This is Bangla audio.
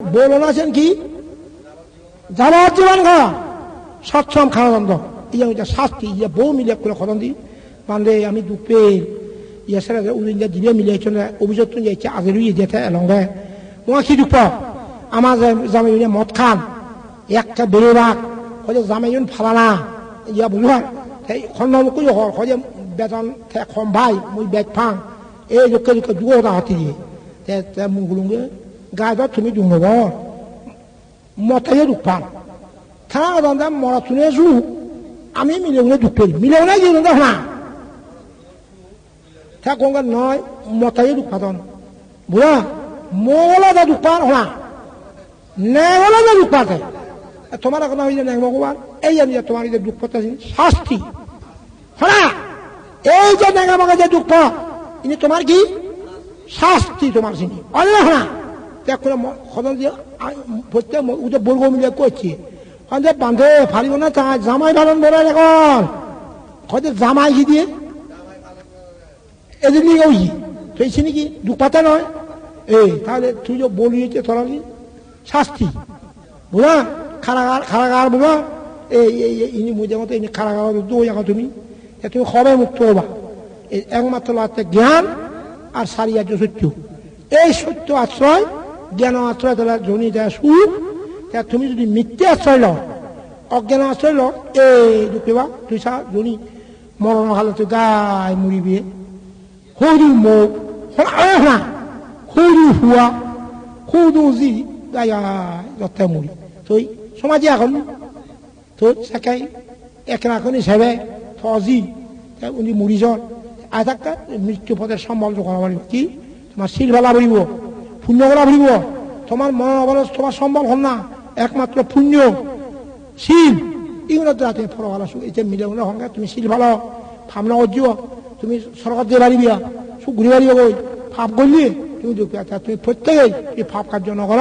বলুন আছেন কি যাবজ্জীবন খাওয়া সচ্ছম খাওয়ানন্দ ইয়ে হচ্ছে শাস্তি ইয়ে বউ মিলে করে খতন দি মানে আমি দুপে ইয়ে সেরা উদিন দিলে মিলে চলে অভিযোগ তুই যাইছে আগে রুই যেতে এলঙ্গে মই কি দুপ আমার জামাই মদ খান একটা বেরোবাক হয়তো জামাই ফালানা ইয়া বুঝবার এই খন্ডন কই হর হয়তো বেতন খম ভাই মুই বেগ ফাং এই লোকে লোকে দুটা হাতি দিয়ে মুগুলুঙ্গে তুমি দুঙ্গ মতাইয়ে দুপান থানা দান্দা মরা তুনে জু। আমি মিলেউনে দুপেরি মিলেউনে জিরুন দা হনা। থা গঙ্গা নয়, মতাইয়ে দুপাতন বুঝা মোলা দা দুপান হনা। নেওলা দা দুপাতে তোমার এখন হইলে নেই ভগবান এই আমি যে তোমার যে দুঃখ পাচ্ছি শাস্তি। হনা? এই যে নেগা মাগা যে দুঃখ ইনি তোমার কি? শাস্তি তোমার চিনি। অন্য হনা? করে সদন দিয়ে প্রত্যেক উঠে বলব মিলিয়ে করছি। যে বান্ধে ফালিব না জামাই পালন বলে এখন। হয়তো জামাই কি দিয়ে? এদিন নিয়ে ওই। তুই চিনি কি দুপাতা নয়? এই, তাহলে তুই যে বলিয়েছে তোরা শাস্তি? বুঝা খারাগার খারাগার বুঝা এই এই ইনি মুজে মতো ইনি খারাগার দু জায়গা তুমি। তুমি সবে মুক্ত হবা। এই একমাত্র আছে জ্ঞান আর সারিয়া সত্য। এই সত্য আশ্রয় জ্ঞান আশ্রয় তাহলে জনি দেয় সুখ তা তুমি যদি মিথ্যে আশ্রয় লও অজ্ঞান আশ্রয় লও, এই দুপিবা তুই চা জনি মরণ হালে তুই গাই মরিবি সৰু মোক না সৰু হোৱা সৰু যি গাই যতে মরি তুই সমাজে এখন তো সেকাই একরাখন হিসেবে ফজি উনি মরিজন আই থাকা মৃত্যু পথের সম্বল করা কি? তোমার শিল ফেলা পারিব পুণ্য করা পারিব তোমার মন অবলস তোমার সম্ভব হল না। একমাত্র পুণ্য। শিল। ইগুলো তো রাতে ফল ভালো। মিলে মনে হঙ্গা তুমি শিল ভালো। ফামনা অর্জিব তুমি সরকার দিয়ে পারিবিয়া সুখ ঘুরে পারিব গই ফাপ করলি, তুমি তুমি প্রত্যেকেই এই ফাপ কার্য নকর